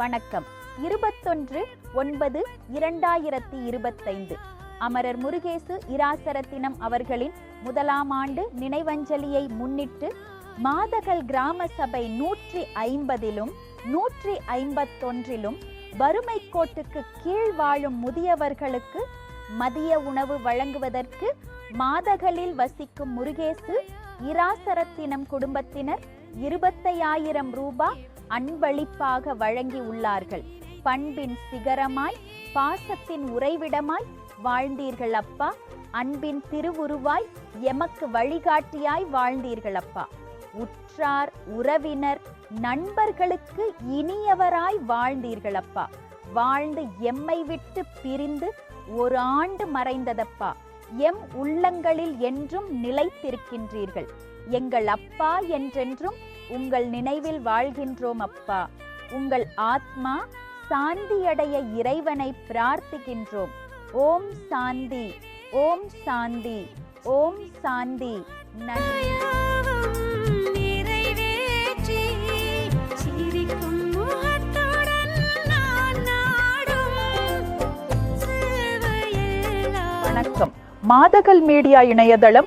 வணக்கம். இருபத்தொன்று ஒன்பது இரண்டாயிரத்தி இருபத்தைந்து. அமரர் முருகேசு இராசரத்தினம் அவர்களின் முதலாம் ஆண்டு நினைவஞ்சலியை முன்னிட்டு மாதகல் கிராம சபை நூற்றி ஐம்பதிலும் நூற்றி ஐம்பத்தொன்றிலும் வறுமை கோட்டுக்கு கீழ் வாழும் முதியவர்களுக்கு மதிய உணவு வழங்குவதற்கு மாதகளில் வசிக்கும் முருகேசு இராசரத்தினம் குடும்பத்தினர் இருபத்தையாயிரம் ரூபாய் அன்பளிப்பாக வழங்கி உள்ளார்கள் பண்பின் சிகரமாய் பாசத்தின் உறைவிடமாய் வாழ்ந்தீர்கள் அப்பா. அன்பின் திருவுருவாய் எமக்கு வழிகாட்டியாய் வாழ்ந்தீர்கள் அப்பா. உற்றார் உறவினர் நண்பர்களுக்கு இனியவராய் வாழ்ந்தீர்கள் அப்பா. வாழ்ந்து எம்மை விட்டு பிரிந்து ஒரு ஆண்டு மறைந்ததப்பா. எம் உள்ளங்களில் என்றும் நிலைத்திருக்கின்றீர்கள். எங்கள் அப்பா என்றென்றும் உங்கள் நினைவில் வாழ்கின்றோம் அப்பா. உங்கள் ஆத்மா சாந்தியடைய இறைவனை பிரார்த்திக்கின்றோம். ஓம் சாந்தி ஓம் சாந்தி ஓம் சாந்தி. நன்றி. வணக்கம். மாதகல் மீடியா இணையதளம்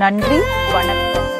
நன்றி வணக்கம்.